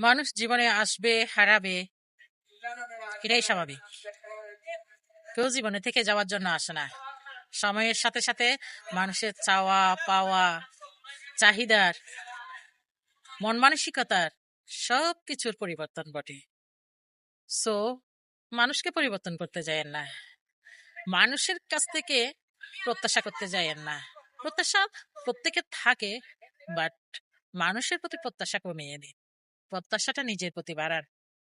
মানুষ জীবনে আসবে, হারাবে, এটাই স্বাভাবিক। কেউ জীবনে থেকে যাওয়ার জন্য আসে না। সময়ের সাথে সাথে মানুষের চাওয়া, পাওয়া, চাহিদার, মন মানসিকতার সব কিছুর পরিবর্তন ঘটে সো মানুষকে পরিবর্তন করতে যায়েন না। মানুষের কাছ থেকে প্রত্যাশা করতে যায়েন না। প্রত্যাশা প্রত্যেকের থাকে বাট মানুষের প্রতি প্রত্যাশা কমিয়ে দিন। প্রত্যাশাটা নিজের প্রতি বাড়ান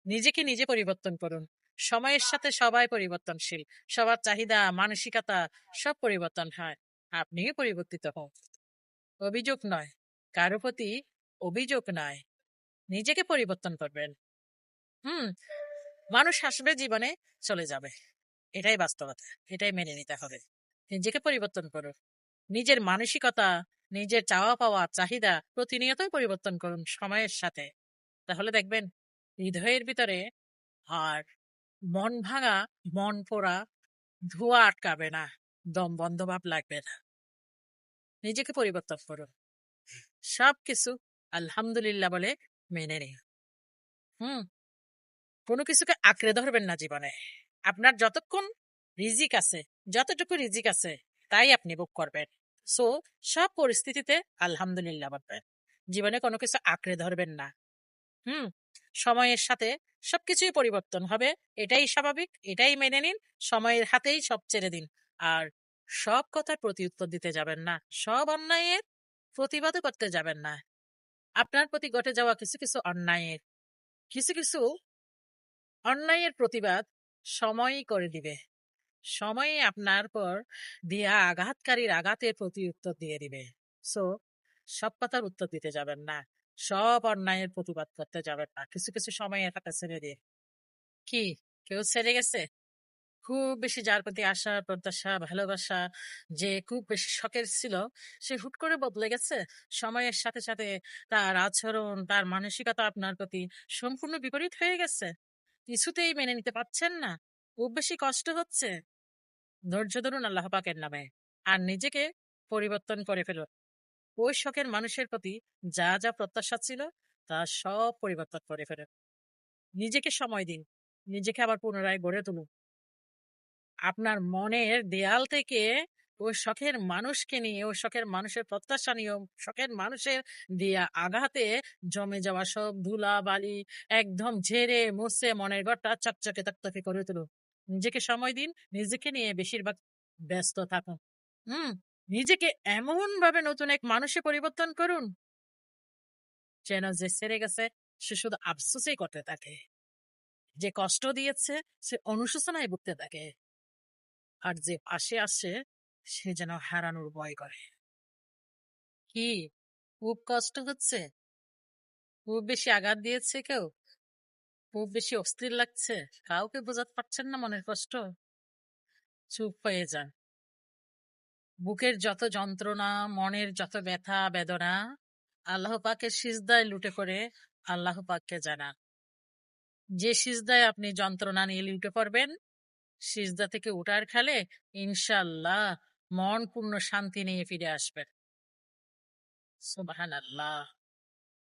নিজেকে নিজে পরিবর্তন করুন। সময়ের সাথে সবাই পরিবর্তনশীল। সবার চাহিদা, মানসিকতা সব পরিবর্তন হয়। আপনিও পরিবর্তিত হন। অভিযোগ নয়। কারও প্রতি অভিযোগ নয়। নিজেকে পরিবর্তন করবেন। হুম, মানুষ আসবে জীবনে চলে যাবে। এটাই বাস্তবতা। এটাই মেনে নিতে হবে। নিজেকে পরিবর্তন করুন। নিজের মানসিকতা, নিজের চাওয়া পাওয়া চাহিদা প্রতিনিয়তই পরিবর্তন করুন সময়ের সাথে। তাহলে দেখবেন হৃদয়ের ভিতরে আর মন ভাঙা, মন পোড়া ধোঁয়া আটকাবে না, দম বন্ধ ভাব লাগবে না। নিজেকে পরিবর্তন করুন। সবকিছু আলহামদুলিল্লাহ বলে মেনে নিন। হুম? কোনো কিছুকে আঁকড়ে ধরবেন না জীবনে। আপনার যতক্ষণ রিজিক আছে, যতটুকু রিজিক আছে, তাই আপনি বুক করবেন। সো, সব পরিস্থিতিতে আলহামদুলিল্লাহ বলবেন জীবনে কোনো কিছু আঁকড়ে ধরবেন না। হুম, সময়ের সাথে সবকিছুই পরিবর্তন হবে। এটাই স্বাভাবিক, এটাই মেনে নিন, সময়ের হাতেই সব ছেড়ে দিন। আর সব কথার প্রতি উত্তর দিতে যাবেন না, সব অন্যায়ের প্রতিবাদও করতে যাবেন না। আপনার প্রতি ঘটে যাওয়া কিছু কিছু অন্যায়ের, কিছু কিছু অন্যায়ের প্রতিবাদ সময়ই করে দিবে। সময়ে আপনার পর দিয়া আঘাতকারীর আঘাতের প্রতি উত্তর দিয়ে দিবে। সো, সব কথার উত্তর দিতে যাবেন না। সব অন্যায়ের প্রতিবাদ করতে যাবেন না। কিছু কিছু সময়ের হাতে ছেড়ে দিয়ে কি? কেউ ছেড়ে গেছে? খুব বেশি যার প্রতি আশা, প্রত্যাশা, ভালোবাসা যে খুব বেশি শখের ছিল, সে হুট করে বদলে গেছে। সময়ের সাথে সাথে তার আচরণ, তার মানসিকতা আপনার প্রতি সম্পূর্ণ বিপরীত হয়ে গেছে। কিছুতেই মেনে নিতে পারছেন না। খুব বেশি কষ্ট হচ্ছে। ধৈর্য ধরুন আল্লাহ পাকের নামে। আর নিজেকে পরিবর্তন করে ফেলুন। ওই শখের মানুষের প্রতি যা যা প্রত্যাশা ছিল, তা সব পরিবর্তন করে ফেলুন নিজেকে সময় দিন, নিজেকে আবার পুনরায় গড়ে তুলুন। আপনার মনের দেয়াল থেকে ওই শখের মানুষকে নিয়ে, ওই শখের মানুষের প্রত্যাশা নিয়ে শখের মানুষের দিয়া আঘাতে জমে যাওয়া সব ধুলা বালি একদম ঝেড়ে মুছে মনের ঘরটা চকচকে তকতকে করে তুলুন। নিজেকে সময় দিন, নিজেকে নিয়ে বেশিরভাগ ব্যস্ত থাকুন। হুম? নিজেকে এমন ভাবে নতুন এক মানুষে পরিবর্তন করুন, যেন যে সেরে গেছে, সে শুধু আফসোসই করতে থাকে। যে কষ্ট দিয়েছে, সে অনুশোচনায় ভুগতে থাকে। আর যে পাশে আসে, সে যেন হারানোর ভয় করে। কি? খুব কষ্ট হচ্ছে? খুব বেশি আঘাত দিয়েছে কেউ? খুব বেশি অস্থির লাগছে? কাউকে বোঝাতে পারছেন না মনের কষ্ট? চুপ হয়ে যান। বুকের যত যন্ত্রণা, মনের যত ব্যথা, বেদনা, আল্লাহ পাকের সিজদায় লুটে করে আল্লাহ পাককে জানান। যে সিজদায় আপনি যন্ত্রণা নিয়ে লুটে পড়বেন, সিজদা থেকে উঠার খেলে ইনশাল্লাহ মন পূর্ণ শান্তি নিয়ে ফিরে আসবেন। সুবাহান আল্লাহ